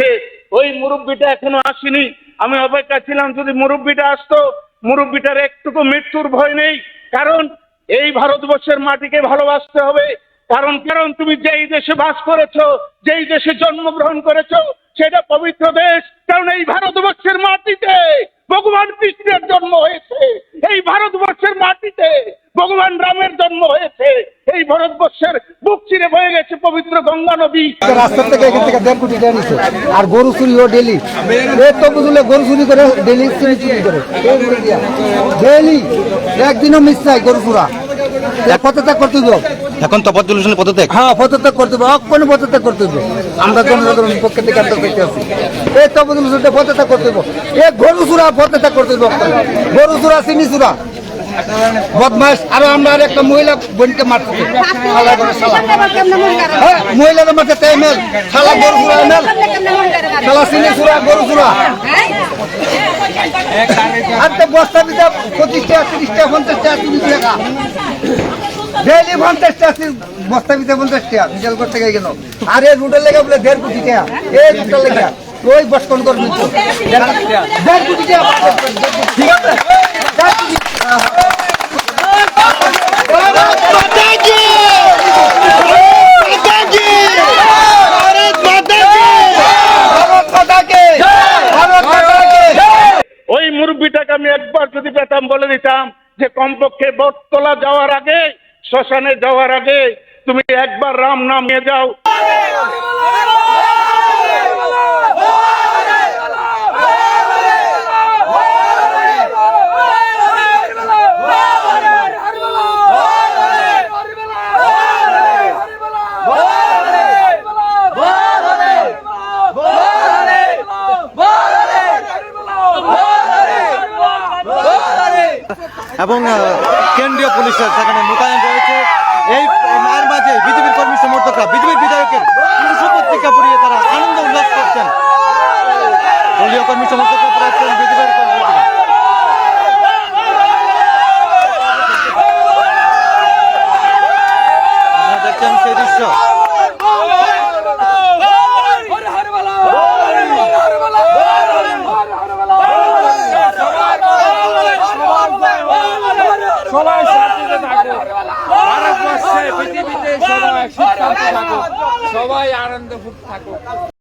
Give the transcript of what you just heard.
হচ্ছে ওই মুরব্বীটা এখনও আসেনি। আমি অপেক্ষা ছিলাম যদি মুরব্বীটা আসতো, মুরব্বীটার একটুকু মৃত্যুর ভয় নেই। কারণ এই ভারতবর্ষের মাটিকে ভালোবাসতে হবে। কারণ কারণ তুমি যেই দেশে বাস করেছ, যেই দেশে জন্মগ্রহণ করেছ, সেটা পবিত্র দেশ কারণ এই ভারতবর্ষের মাটিতে ভগবান কৃষ্ণের জন্ম হয়েছে এই ভারতবর্ষের মাটিতে ভগবান রামের জন্ম হয়েছে এই ভারতবর্ষের বুক চিরে বয়ে গেছে পবিত্র গঙ্গা নদী। রাস্তা থেকে এখান থেকে দেড় কোটি টাকা নিচ্ছে আর গরু চুরিও ডেলি এই তো বুঝলে গরু চুরি করে ডেলি চুরি চুরি করে। ডেলি একদিনও মিস নাই গরু চুরা। পদত্যাগ করতে হবে এখন তো পদত্যাগ। হ্যাঁ পদত্যাগ করতে হবে অক্ষণে পদত্যাগ করতে হবে আমরা জনসাধারণের পক্ষে থেকে আমরা করতে আছি। এই তো বুঝলে পদত্যাগ করতে হবে এ গরু চুরা পদত্যাগ করতে অক্ষণে। গরু চুরা চিনি চুরা। বদমাস আর আমরা একটা মহিলা বোনকে মারতে শালা করে শালা হ্যাঁ মহিলাদের মারতে তাই মেল শালা গরু চুরা মেল শালা চিনি চুরা গরু চুরা। আর তো বস্তা দিতে পঁচিশ টাকা তিরিশ টাকা পঞ্চাশ টাকা তিরিশ টাকা। ডেইলি পঞ্চাশ টাকা বস্তা দিতে পঞ্চাশ টাকা বিশাল করতে গিয়ে গেল। আর এই রুটের লেগে বলে দেড় কোটি টাকা। এই রুটের লেগে। ওই বস কোন করবি? দেড় কোটি টাকা। ঠিক আছে দেড় কোটি। ভারত মাতাকে! ভারত মাতাকে! ওই মুরব্বিটাকে আমি একবার যদি পেতাম বলে দিতাম যে কমপক্ষে বটতলা যাওয়ার আগে, শ্মশানে যাওয়ার আগে তুমি একবার রাম নাম নিয়ে যাও। এবং কেন্দ্রীয় পুলিশের সেখানে মোতায়েন রয়েছে, এই মায়ের মাঝে বিজেপির কর্মী সমর্থকরা, বিজেপির বিধায়কের শপত্রিকা পড়িয়ে তারা আনন্দ উল্লাস করছেন। দলীয় কর্মী সমর্থকরা বিজেপির সেই দৃশ্য। সবাই শান্তিতে থাকো ভারতবর্ষে পৃথিবীতে সবাই সুখ শান্তি থাকো সবাই আনন্দ থাকো